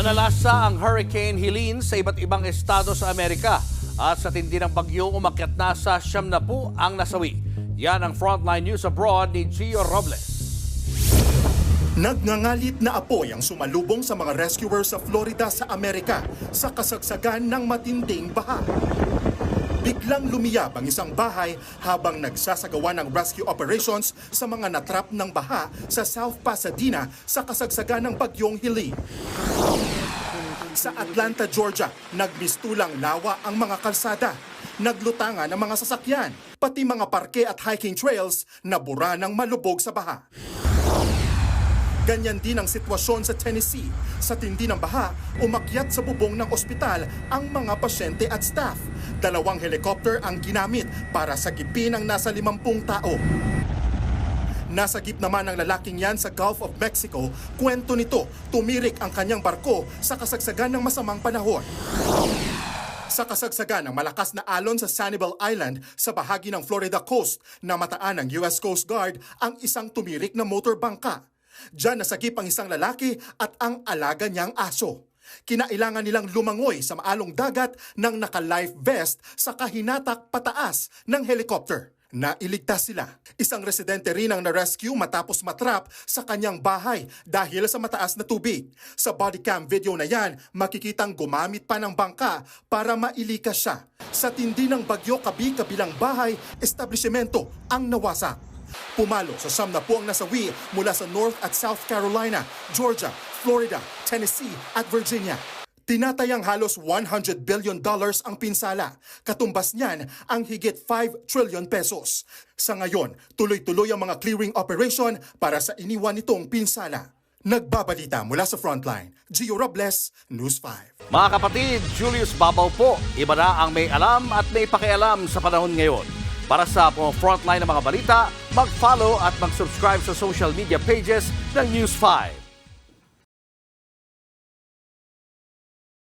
Nanalasa ang Hurricane Helene sa iba't ibang estado sa Amerika at sa tindi ng bagyo umakyat na sa siyam na po ang nasawi. Yan ang Frontline News Abroad ni Gio Robles. Nagngangalit na apoy ang sumalubong sa mga rescuers sa Florida sa Amerika sa kasagsagan ng matinding baha. Biglang lumiyab ang isang bahay habang nagsasagawa ng rescue operations sa mga natrap ng baha sa South Pasadena sa kasagsagan ng bagyong Helene. Sa Atlanta, Georgia, nagmistulang lawa ang mga kalsada. Naglutangan ang mga sasakyan, pati mga parke at hiking trails na bura ng malubog sa baha. Ganyan din ang sitwasyon sa Tennessee. Sa tindi ng baha, umakyat sa bubong ng ospital ang mga pasyente at staff. Dalawang helicopter ang ginamit para sagipin ang nasa limampung tao. Nasagip naman ang lalaking yan sa Gulf of Mexico. Kwento nito, tumirik ang kanyang barko sa kasagsagan ng masamang panahon. Sa kasagsagan ng malakas na alon sa Sanibel Island sa bahagi ng Florida coast na mataan ng US Coast Guard ang isang tumirik na motor bangka. Diyan nasagip ang isang lalaki at ang alaga niyang aso. Kinailangan nilang lumangoy sa maalong dagat ng naka-life vest sa kahinatak pataas ng helicopter. Nailigtas sila. Isang residente rin ang na-rescue matapos matrap sa kanyang bahay dahil sa mataas na tubig. Sa body cam video na yan, makikitang gumamit pa ng bangka para mailikas siya. Sa tindi ng bagyo kabi-kabilang bahay, establishmento ang nawasak. Pumalo sa siyam na po ang nasawi mula sa North at South Carolina, Georgia, Florida, Tennessee at Virginia. Tinatayang halos 100 billion dollars ang pinsala. Katumbas niyan ang higit 5 trillion pesos. Sa ngayon, tuloy-tuloy ang mga clearing operation para sa iniwan nitong pinsala. Nagbabalita mula sa Frontline, Gio Robles, News 5. Mga kapatid, Julius Babaw po. Iba na ang may alam at may pakialam sa panahon ngayon. Para sa frontline ng mga balita, mag-follow at mag-subscribe sa social media pages ng News 5.